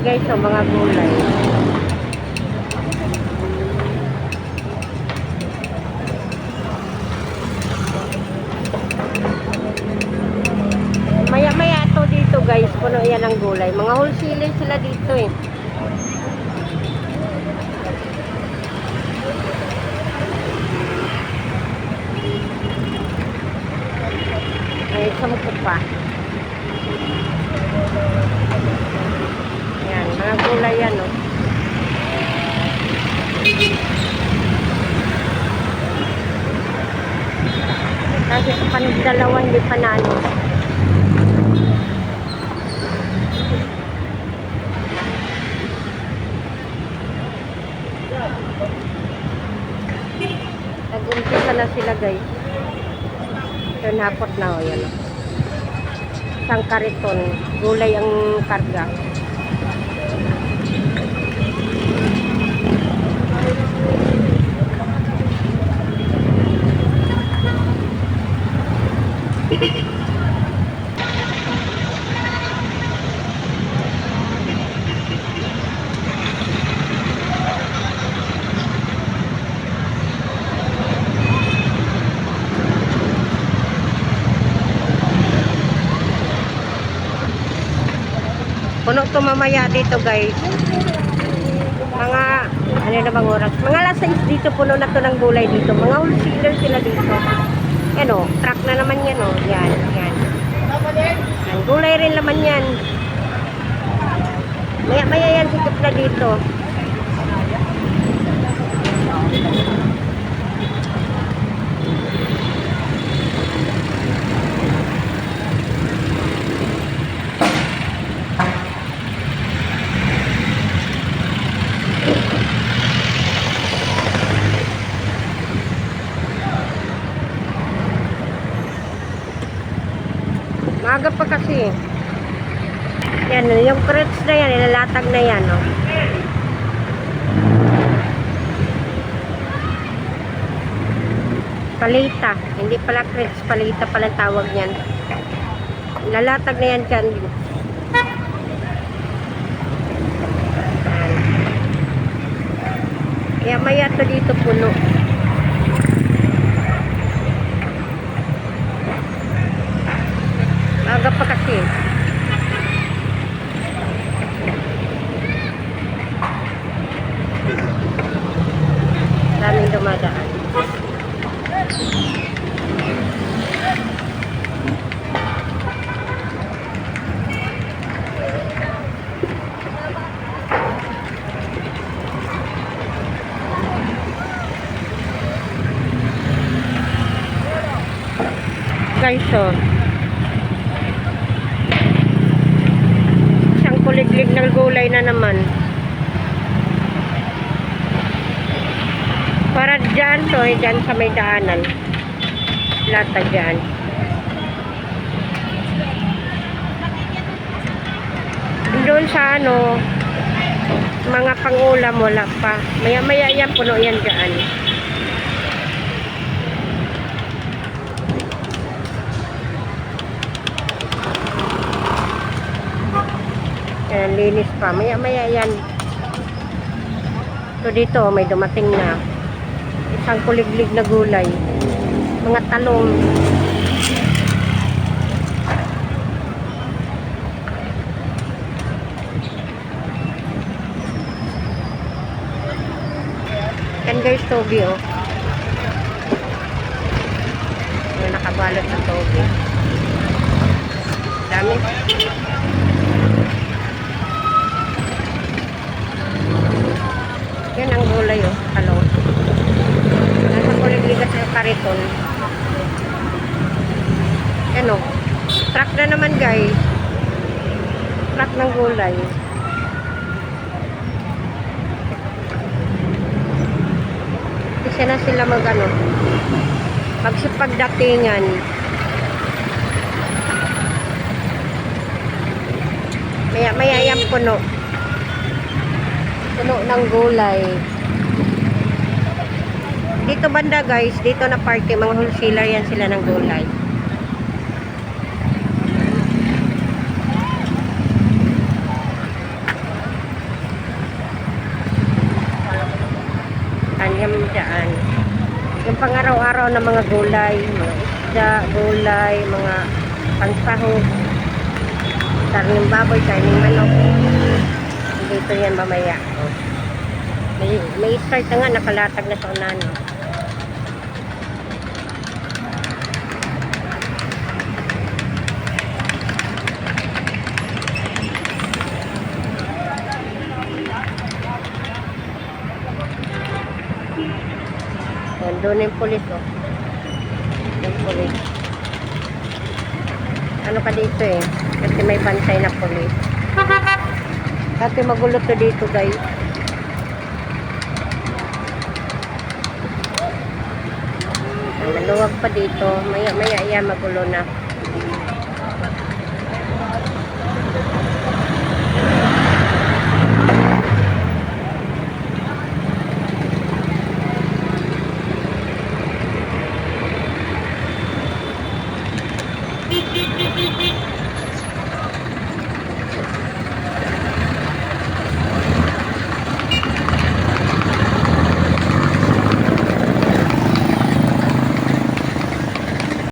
guys, sa mga gulay. Maya-maya to dito guys, puno yan ng gulay. Mga wholesaler sila dito eh. May isang ko pa. Gulay yan oh. Kasi sa panagdalawa hindi pa na ano. Nag-umpisa na sila guys. Ito napot na o yan o. Isang kariton. Gulay ang karga. Puno to mamaya dito guys. Mga, ano na bang oras? Mga alas 6 dito puno na to ng gulay dito. Mga wholesaler sila dito. Yan o, truck na naman yan o. Yan, yan. Yan, gulay rin naman yan. Maya, maya yan, sikip na dito. Maaga pa kasi. Yan, yung crates na yan, ilalatag na yan, oh. Palita. Hindi pala crates, palita pala ang tawag niyan. Lalatag na yan dyan. Yan. Kaya maya to dito puno. Aga pa kasi. Daming dumadaan. Guys, oh. Isang kuliglig ng gulay na naman. Para dyan to, eh, dyan sa may daanan. Lata dyan. Doon sa ano, mga pangulam wala pa. Maya maya yan, puno yan dyan. Yan, linis pa. Maya maya yan. So dito, may dumating na isang kuliglig na gulay. Mga talong. Yan guys, togi oh. May nakabalot na togi. Dami. Yan ang gulay oh, talong. Nasa kuligligas ng kariton. Yan oh. Truck na naman guys. Truck ng gulay. Kasi na sila mag ano. Magsipagdatingan. Maya maya yan puno puno ng gulay. Dito banda guys, dito na party, mga wholesaler yan sila ng gulay. Dyan. Yung pang-araw-araw na mga gulay, mga isda, gulay, mga pansahog, karning baboy, karning manok. Dito yan mamaya. May, may start na nga, nakalatag na sa unahan. Doon yung pulis, oh. Yung pulis. Ano ka dito eh? Kasi may bantay na pulis. Dati magulo to dito, guys. Maluwag pa dito. Maya, maya, iya, magulo na.